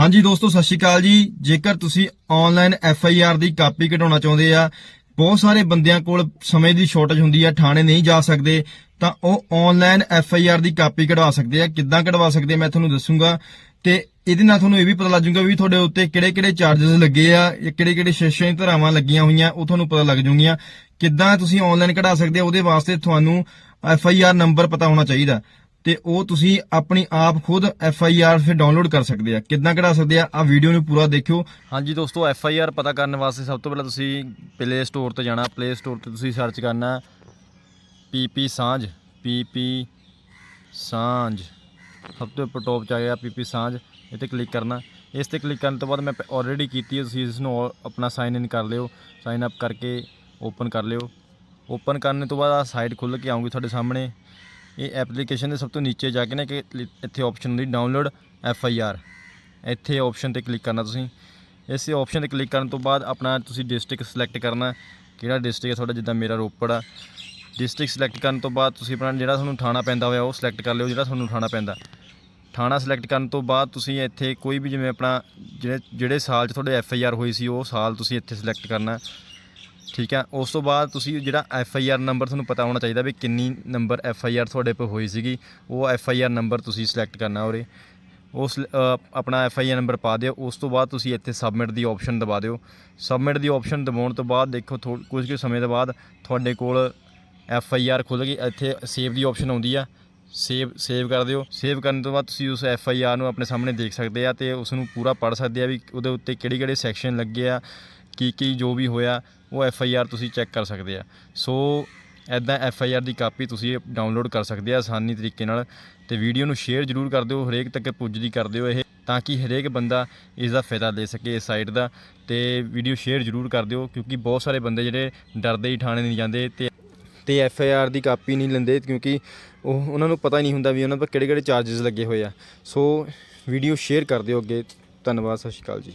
ਹਾਂਜੀ ਦੋਸਤੋ, ਸਤਿ ਸ਼੍ਰੀ ਅਕਾਲ ਜੀ। ਜੇਕਰ ਤੁਸੀਂ ਆਨਲਾਈਨ ਐਫ ਆਈ ਆਰ ਦੀ ਕਾਪੀ ਕਢਾਉਣਾ ਚਾਹੁੰਦੇ ਆ, ਬਹੁਤ ਸਾਰੇ ਬੰਦਿਆਂ ਕੋਲ ਸਮੇਂ ਦੀ ਸ਼ਾਰਟੇਜ ਹੁੰਦੀ ਆ, ਥਾਣੇ ਨਹੀਂ ਜਾ ਸਕਦੇ, ਤਾਂ ਉਹ ਆਨਲਾਈਨ ਐਫ ਆਈ ਆਰ ਦੀ ਕਾਪੀ ਕਢਵਾ ਸਕਦੇ ਆ। ਕਿੱਦਾਂ ਕਢਵਾ ਸਕਦੇ ਮੈਂ ਤੁਹਾਨੂੰ ਦੱਸੂਗਾ। ਤੇ ਇਹਦੇ ਨਾਲ ਤੁਹਾਨੂੰ ਇਹ ਵੀ ਪਤਾ ਲੱਗ ਵੀ ਤੁਹਾਡੇ ਉੱਤੇ ਕਿਹੜੇ-ਕਿਹੜੇ ਚਾਰजेस ਲੱਗੇ ਆ ਕਿਹੜੇ-ਕਿਹੜੇ ਸ਼ਿਸ਼ੇ ਧਰਾਵਾਂ ਲੱਗੀਆਂ ਹੋਈਆਂ, ਉਹ ਤੁਹਾਨੂੰ ਪਤਾ ਲੱਗ ਜੂਗੀਆਂ ਕਿੱਦਾਂ ਤੁਸੀਂ ਆਨਲਾਈਨ ਕਢਾ ਸਕਦੇ ਆ, ਉਹਦੇ ਵਾਸਤੇ ਤੁਹਾਨੂੰ ਐਫ ਆਈ ਆਰ ਨੰਬਰ ਪਤਾ ਹੋਣਾ ਚਾਹੀਦਾ। ਤੇ ਉਹ ਤੁਸੀਂ ਆਪਣੀ ਆਪ ਖੁਦ ਐਫ ਆਈ ਆਰ ਫਿਰ ਡਾਊਨਲੋਡ ਕਰ ਸਕਦੇ ਆ। ਕਿੱਦਾਂ ਕਢਾ ਸਕਦੇ ਆ? ਆ ਵੀਡੀਓ ਨੂੰ ਪੂਰਾ ਦੇਖਿਓ। ਹਾਂਜੀ ਦੋਸਤੋ ਐਫ ਆਈ ਆਰ ਪਤਾ ਕਰਨ ਵਾਸਤੇ ਸਭ ਤੋਂ ਪਹਿਲਾਂ ਤੁਸੀਂ ਪਲੇ ਸਟੋਰ ਤੇ ਜਾਣਾ। ਪਲੇ ਸਟੋਰ ਤੇ ਤੁਸੀਂ ਸਰਚ ਕਰਨਾ ਪੀਪੀ ਸਾਂਝ ਪੀਪੀ ਸਾਂਝ ਸਭ ਤੋਂ ਉੱਪਰ ਟੌਪ ਚ ਆ ਗਿਆ ਪੀਪੀ ਸਾਂਝ ਇਹ ਤੇ ਕਲਿੱਕ ਕਰਨਾ। ਇਸ ਤੇ ਕਲਿੱਕ ਕਰਨ ਤੋਂ ਬਾਅਦ ਮੈਂ ਆਲਰੇਡੀ ਕੀਤੀ ਹੈ, ਤੁਸੀਂ ਇਸ ਨੂੰ ਆਪਣਾ ਸਾਈਨ ਇਨ ਕਰ ਲਿਓ। ਸਾਈਨ ਅਪ ਕਰਕੇ ਓਪਨ ਕਰ ਲਿਓ। ਓਪਨ ਕਰਨ ਤੋਂ ਬਾਅਦ ਆ ਸਾਈਟ ਖੁੱਲ ਕੇ ਆਉਂਗੀ ਤੁਹਾਡੇ ਸਾਹਮਣੇ। ਇਹ ਐਪਲੀਕੇਸ਼ਨ ਦੇ ਸਭ ਤੋਂ ਨੀਚੇ ਜਾ ਕੇ ਨਾ ਕਿ ਇੱਥੇ ਆਪਸ਼ਨ ਹੁੰਦੀ ਡਾਊਨਲੋਡ ਐਫ ਆਈ ਆਰ। ਇੱਥੇ ਆਪਸ਼ਨ ਤੇ ਕਲਿੱਕ ਕਰਨਾ ਤੁਸੀਂ। ਇਸੇ ਆਪਸ਼ਨ ਤੇ ਕਲਿੱਕ ਕਰਨ ਤੋਂ ਬਾਅਦ ਆਪਣਾ ਤੁਸੀਂ ਡਿਸਟ੍ਰਿਕਟ ਸਿਲੈਕਟ ਕਰਨਾ। ਕਿਹੜਾ ਡਿਸਟ੍ਰਿਕਟ ਹੈ ਤੁਹਾਡਾ? ਜਿੱਦਾਂ ਮੇਰਾ ਰੋਪੜ ਆ। ਡਿਸਟ੍ਰਿਕਟ ਸਿਲੈਕਟ ਕਰਨ ਤੋਂ ਬਾਅਦ ਤੁਸੀਂ ਆਪਣਾ ਜਿਹੜਾ ਤੁਹਾਨੂੰ ਥਾਣਾ ਪੈਂਦਾ ਹੋਇਆ ਉਹ ਸਿਲੈਕਟ ਕਰ ਲਿਓ ਜਿਹੜਾ ਤੁਹਾਨੂੰ ਥਾਣਾ ਪੈਂਦਾ। ਥਾਣਾ ਸਿਲੈਕਟ ਕਰਨ ਤੋਂ ਬਾਅਦ ਤੁਸੀਂ ਇੱਥੇ ਕੋਈ ਵੀ ਜਿਵੇਂ ਆਪਣਾ ਜਿਹੜੇ ਜਿਹੜੇ ਸਾਲ 'ਚ ਤੁਹਾਡੇ ਐਫ ਆਈ ਆਰ ਹੋਈ ਸੀ ਉਹ ਸਾਲ ਤੁਸੀਂ ਇੱਥੇ ਸਿਲੈਕਟ ਕਰਨਾ। ਠੀਕ ਹੈ, ਉਸ ਤੋਂ ਬਾਅਦ ਤੁਸੀਂ ਜਿਹੜਾ ਐਫ ਆਈ ਆਰ ਨੰਬਰ ਤੁਹਾਨੂੰ ਪਤਾ ਹੋਣਾ ਚਾਹੀਦਾ ਵੀ ਕਿੰਨੀ ਨੰਬਰ ਐਫ ਆਈ ਆਰ ਤੁਹਾਡੇ 'ਤੇ ਹੋਈ ਸੀਗੀ। ਉਹ ਐਫ ਆਈ ਆਰ ਨੰਬਰ ਤੁਸੀਂ ਸਿਲੈਕਟ ਕਰਨਾ ਉਰੇ। ਉਸ ਲ- ਆਪਣਾ ਐਫ ਆਈ ਆਰ ਨੰਬਰ ਪਾ ਦਿਓ। ਉਸ ਤੋਂ ਬਾਅਦ ਤੁਸੀਂ ਇੱਥੇ ਸਬਮਿਟ ਦੀ ਆਪਸ਼ਨ ਦਬਾ ਦਿਓ। ਸਬਮਿਟ ਦੀ ਆਪਸ਼ਨ ਦਬਾਉਣ ਤੋਂ ਬਾਅਦ ਦੇਖੋ ਥੋ- ਕੁਝ ਕੁ ਸਮੇਂ ਦੇ ਬਾਅਦ ਤੁਹਾਡੇ ਕੋਲ ਐਫ ਆਈ ਆਰ ਖੁੱਲ੍ਹ ਗਈ। ਇੱਥੇ ਸੇਵ ਦੀ ਆਪਸ਼ਨ ਆਉਂਦੀ ਆ। ਸੇਵ ਸੇਵ ਕਰ ਦਿਓ। ਸੇਵ ਕਰਨ ਤੋਂ ਬਾਅਦ ਤੁਸੀਂ ਉਸ ਐਫ ਆਈ ਆਰ ਨੂੰ ਆਪਣੇ ਸਾਹਮਣੇ ਦੇਖ ਸਕਦੇ ਆ ਤੇ ਉਸ ਨੂੰ ਪੂਰਾ ਪੜ੍ਹ ਸਕਦੇ ਆ ਵੀ ਉਹਦੇ ਉੱਤੇ ਕਿਹੜੇ ਕਿਹੜੇ ਸੈਕਸ਼ਨ ਲੱਗੇ ਆ ਕੀ ਕੀ ਜੋ ਵੀ ਹੋਇਆ। ਉਹ ਐਫ ਆਈ ਆਰ ਤੁਸੀਂ ਚੈੱਕ ਕਰ ਸਕਦੇ ਆ। ਸੋ ਐਦਾਂ ਐਫ ਆਈ ਆਰ ਦੀ ਕਾਪੀ ਤੁਸੀਂ ਡਾਊਨਲੋਡ ਕਰ ਸਕਦੇ ਆ ਆਸਾਨੀ ਤਰੀਕੇ ਨਾਲ ਤੇ ਵੀਡੀਓ ਨੂੰ ਸ਼ੇਅਰ ਜ਼ਰੂਰ ਕਰ ਦਿਓ, ਹਰੇਕ ਤੱਕ ਪੁੱਜਦੀ ਕਰ ਦਿਓ ਇਹ, ਤਾਂ ਕਿ ਹਰੇਕ ਬੰਦਾ ਇਸ ਦਾ ਫਾਇਦਾ ਲੈ ਸਕੇ ਇਸ ਸਾਈਟ ਦਾ ਤੇ ਵੀਡੀਓ ਸ਼ੇਅਰ ਜ਼ਰੂਰ ਕਰ ਦਿਓ, ਕਿਉਂਕਿ ਬਹੁਤ ਸਾਰੇ ਬੰਦੇ ਜਿਹੜੇ ਡਰਦੇ ਹੀ ਥਾਣੇ ਨਹੀਂ ਜਾਂਦੇ ਤੇ ਤੇ ਐਫ ਆਈ ਆਰ ਦੀ ਕਾਪੀ ਨਹੀਂ ਲੈਂਦੇ ਕਿਉਂਕਿ ਉਹ ਉਹਨਾਂ ਨੂੰ ਪਤਾ ਹੀ ਨਹੀਂ ਹੁੰਦਾ ਵੀ ਉਹਨਾਂ ਪਰ ਕਿਹੜੇ ਕਿਹੜੇ ਚਾਰजेस ਲੱਗੇ ਹੋਏ ਆ। ਸੋ ਵੀਡੀਓ ਸ਼ੇਅਰ ਕਰ ਦਿਓ ਅੱਗੇ। ਧੰਨਵਾਦ, ਸਤਿ ਸ਼੍ਰੀ ਅਕਾਲ ਜੀ।